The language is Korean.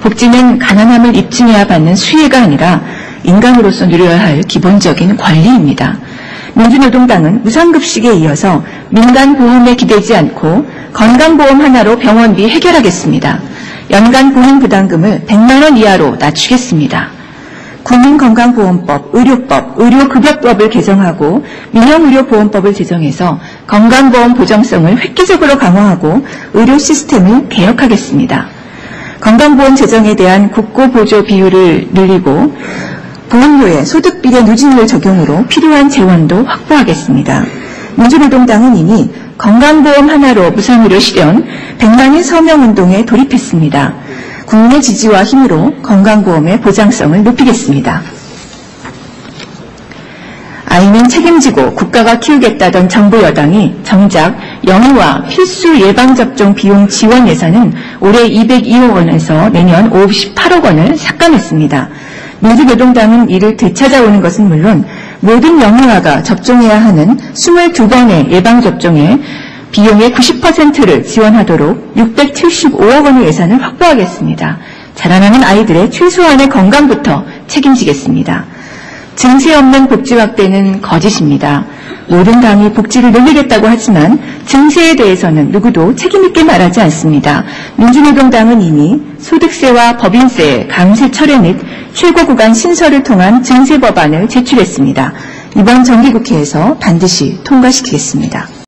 복지는 가난함을 입증해야 받는 수혜가 아니라 인간으로서 누려야 할 기본적인 권리입니다. 민주노동당은 무상급식에 이어서 민간보험에 기대지 않고 건강보험 하나로 병원비 해결하겠습니다. 연간 보험 부담금을 100만 원 이하로 낮추겠습니다. 국민건강보험법, 의료법, 의료급여법을 개정하고 민영의료보험법을 제정해서 건강보험 보장성을 획기적으로 강화하고 의료 시스템을 개혁하겠습니다. 건강보험 재정에 대한 국고 보조 비율을 늘리고 보험료의 소득비례 누진율 적용으로 필요한 재원도 확보하겠습니다. 민주노동당은 이미 건강보험 하나로 무상의료 실현 100만인 서명운동에 돌입했습니다. 국민의 지지와 힘으로 건강보험의 보장성을 높이겠습니다. 아이는 책임지고 국가가 키우겠다던 정부 여당이 정작 영유아 필수 예방접종 비용 지원 예산은 올해 202억 원에서 내년 58억 원을 삭감했습니다. 민주노동당은 이를 되찾아오는 것은 물론 모든 영유아가 접종해야 하는 22번의 예방접종에 비용의 90%를 지원하도록 675억 원의 예산을 확보하겠습니다. 자라나는 아이들의 최소한의 건강부터 책임지겠습니다. 증세 없는 복지 확대는 거짓입니다. 모든 당이 복지를 늘리겠다고 하지만 증세에 대해서는 누구도 책임있게 말하지 않습니다. 민주노동당은 이미 소득세와 법인세, 강세 철회 및 최고 구간 신설을 통한 증세 법안을 제출했습니다. 이번 정기국회에서 반드시 통과시키겠습니다.